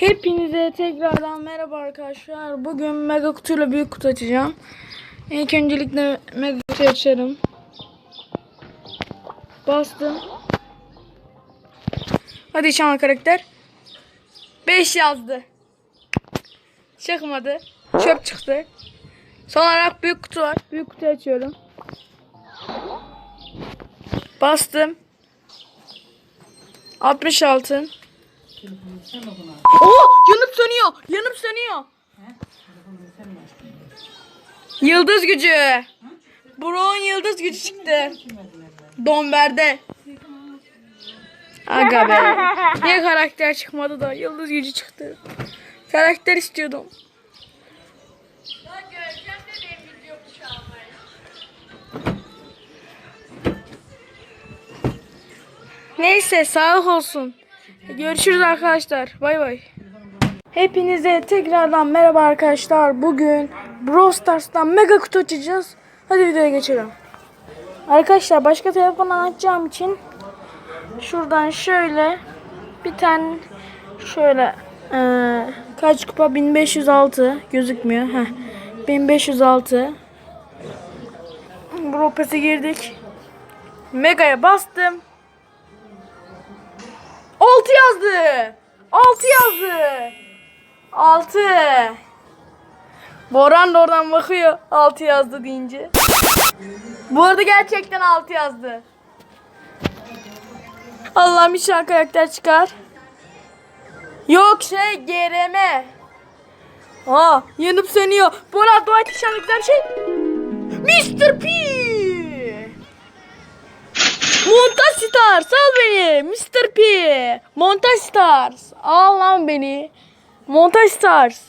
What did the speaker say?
Hepinize tekrardan merhaba arkadaşlar. Bugün mega kutuyla büyük kutu açacağım. İlk öncelikle mega kutu açarım. Bastım. Hadi inşallah karakter. 5 yazdı. Çıkmadı. Çöp çıktı. Son olarak büyük kutu var. Büyük kutu açıyorum. Bastım. 60 altın. Oo, yanıp sönüyor. Yanıp sönüyor. Yıldız gücü. Brown yıldız gücü çıktı. Donber'de. Aga be. Niye karakter çıkmadı da yıldız gücü çıktı. Karakter istiyordum. Neyse sağlık olsun. Görüşürüz arkadaşlar. Bay bay. Hepinize tekrardan merhaba arkadaşlar. Bugün Brawl Stars'tan mega kutu açacağız. Hadi videoya geçelim. Arkadaşlar başka telefondan açacağım için şuradan şöyle bir tane şöyle eee, kaç kupa 1506 gözükmüyor. Heh. 1506 Brawl Pass'e girdik. Mega'ya bastım. 6 yazdı. 6 yazdı. 6. Boran da oradan bakıyor 6 yazdı deyince. Bu arada gerçekten 6 yazdı. Allah'ım inşallah karakter çıkar. Yok şey GRM. Aa yanıp sönüyor. Boran dua et inşallah güzel şey. Mr. P. Montaj Stars al beni Mr. P. Montaj Stars al lan beni. Montaj Stars.